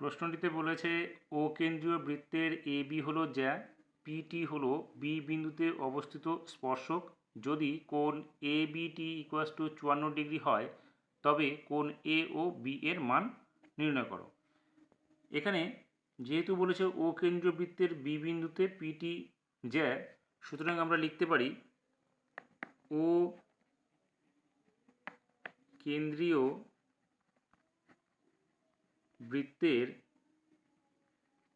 প্রশ্নটিতে বলেছে, ও কেন্দ্রীয় বৃত্তের এ বি হলো জ্যা পিটি হলো বি বিন্দুতে অবস্থিত স্পর্শক। যদি কোণ এ বিটি ইকুয়াস টু চুয়ান্ন ডিগ্রি হয়, তবে কোণ এ ও বি এর মান নির্ণয় করো। এখানে যেহেতু বলেছে ও কেন্দ্রীয় বৃত্তের বি বিন্দুতে পিটি জ্যা, সুতরাং আমরা লিখতে পারি, ও কেন্দ্রীয় বৃত্তের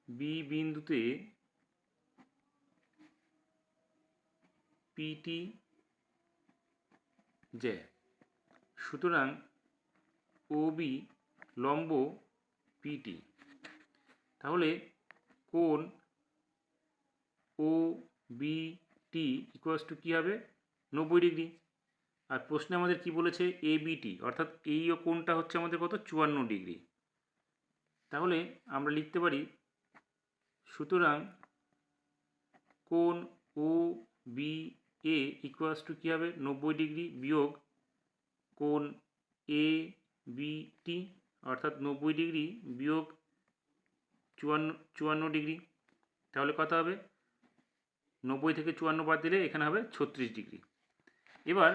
বি বিন্দুতে পিটি জ্যা সুতরাং ও বি লম্ব পিটি তাহলে কোন O B T equals to কী হবে? নব্বই ডিগ্রি। আর প্রশ্নে আমাদের কি বলেছে? এ বিটি অর্থাৎ এই কোণটা হচ্ছে আমাদের কত? চুয়ান্ন ডিগ্রি। তাহলে আমরা লিখতে পারি সুতরাং কোন O B A equals to কী হবে? নব্বই ডিগ্রি বিয়োগ কোন এ বি টি অর্থাৎ নব্বই ডিগ্রি বিয়োগ চুয়ান্ন চুয়ান্ন ডিগ্রি। তাহলে কত হবে? নব্বই থেকে চুয়ান্ন বাদ দিলে এখানে হবে ছত্রিশ ডিগ্রি। এবার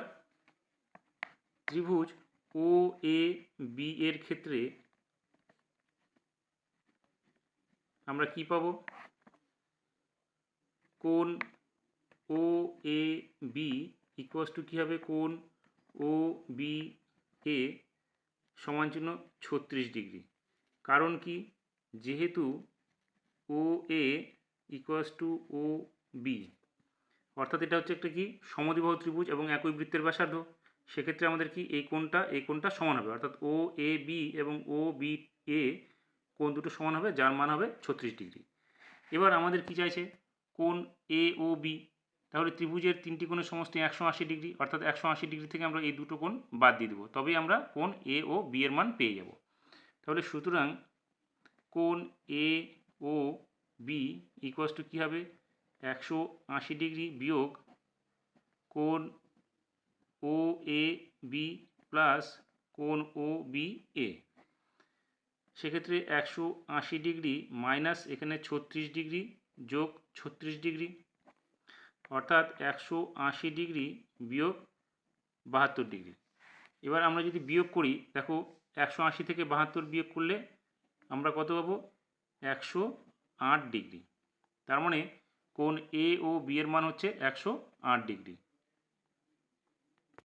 ত্রিভুজ ও এ বি এর ক্ষেত্রে আমরা কি পাব? কোন O A B equals to কী হবে? কোন ও বি এ সমান চিহ্ন ছত্রিশ ডিগ্রি। কারণ কি? যেহেতু O A equals to O B অর্থাৎ এটা হচ্ছে একটা কি? সমদ্বিবাহু ত্রিভুজ এবং একই বৃত্তের ব্যাসার্ধ। সেক্ষেত্রে আমাদের কি? এই কোণটা এই কোণটা সমান হবে। অর্থাৎ ও এ বি এবং ও বি এ কোণ দুটো সমান হবে? যার মান হবে ছত্রিশ ডিগ্রি। এবার আমাদের কি চাইছে? কোন এ ও বি তাহলে ত্রিভুজের তিনটি কোণের সমষ্টি একশো আশি ডিগ্রি, অর্থাৎ একশো আশি ডিগ্রি থেকে আমরা এই দুটো কোণ বাদ দিয়ে দেবো। তবেই আমরা কোন এ ও বি এর মান পেয়ে যাব। তাহলে সুতরাং কোন A O B equals to কী হবে? একশো আশি ডিগ্রি বিয়োগ কোন ও এ বি প্লাস কোন ও বি এ সেক্ষেত্রে একশো আশি ডিগ্রি মাইনাস এখানে ছত্রিশ ডিগ্রি যোগ ছত্রিশ ডিগ্রি, অর্থাৎ একশো আশি ডিগ্রি বিয়োগ বাহাত্তর ডিগ্রি। এবার আমরা যদি বিয়োগ করি, দেখো একশো আশি থেকে বাহাত্তর বিয়োগ করলে আমরা কত পাবো? একশো আট ডিগ্রি। তার মানে কোণ এ ও বি এর মান হচ্ছে একশো আট ডিগ্রি।